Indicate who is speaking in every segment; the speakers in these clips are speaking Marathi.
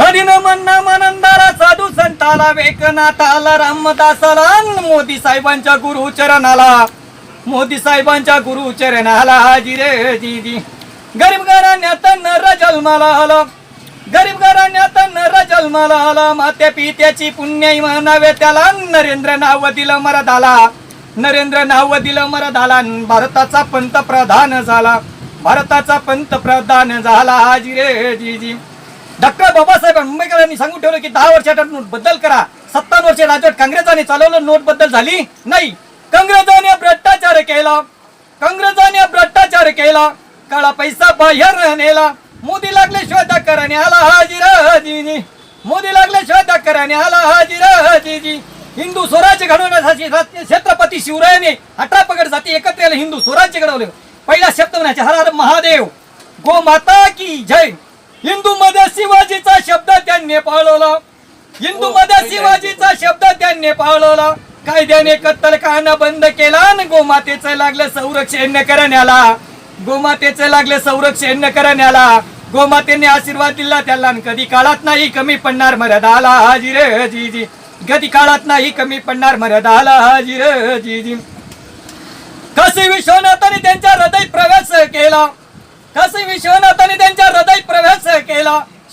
Speaker 1: हरिन मन्ना मनंदारा साधू संताला वेकनाथाला रामदासाला मोदी साहेबांच्या गुरुचरणाला मोदी साहेबांच्या गुरुचरणाला हाजी रे जीजी गरीब घराण्यात नर जन्माला आला. गरीब घराण्यात नर जन्माला आला. मात्या पित्याची पुण्य म्हणावे त्याला. नरेंद्र नाव दिलं मरदाला. नरेंद्र नाव दिलं मरदाला. भारताचा पंतप्रधान झाला. भारताचा पंतप्रधान झाला हाजी रे जीजी डॉक्टर बाबासाहेब आंबेडकरांनी सांगून ठेवलं की दहा वर्षाच्या नोट बदल करा. सत्तावन्न वर्षे राज्यात काँग्रेसाने चालवलं नोटबद्दल झाली नाही. काँग्रेसाने भ्रष्टाचार केला. काँग्रेसाने भ्रष्टाचार केला. काळा पैसा बाहेर नेला. मोदी लागले श्वेता कराने आला हाजीरा हाजीनी मोदी लागले श्वेता कराने आला हाजीरा हाजीजी. हिंदू स्वराज्य घडवण्यासाठी छत्रपती शिवरायाने अठरा पगड जाती एकत्र हिंदू स्वराज्य घडवले. पहिला शब्द म्हणायचे हर हर महादेव. गो माता की जय. हिंदू मध्ये शिवाजीचा शब्द त्यांनी पाळवला हिंदू मध्ये शिवाजीचा शब्द त्यांनी पाळवला कायद्याने कत्तल खाना बंद केला आणि गोमातेचं लागलं संरक्षण करण्याला. गोमातेचं लागलं संरक्षण करण्याला. गोमातेने आशीर्वाद दिला त्याला कधी काळात नाही कमी पडणार मर्यादाला हाजी रे जीजी. कधी काळात नाही कमी पडणार मर्यादाला हाजी रे जीजी. कसे विश्वनाथाने त्यांच्या हृदय प्रवेश केला. कसे विश्वनाथाने त्यांच्या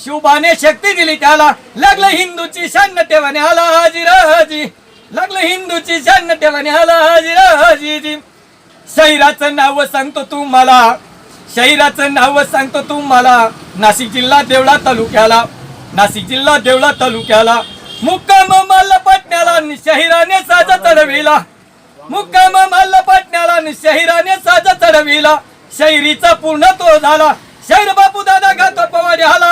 Speaker 1: शिवबाने शक्ती दिली त्याला. लागलं हिंदूची शान ठेवाने आला हाजी. हाजी लागलं हिंदूची शान ठेवाने आला हाजी हाजी शहिराचं नाव सांगतो तुम्हाला. शहिराचं नाव सांगतो तुम्हाला. नाशिक जिल्हा देवळा तालुक्याला. नाशिक जिल्हा देवळा तालुक्याला. मुक्काम माल पटण्याला शहिराने साजा चढविला. मुक्काम माल पटण्याला शहिराने साजा चढविला. शैरीचा पूर्ण तो झाला. शैर बापू दादा गातो पवाडे हाला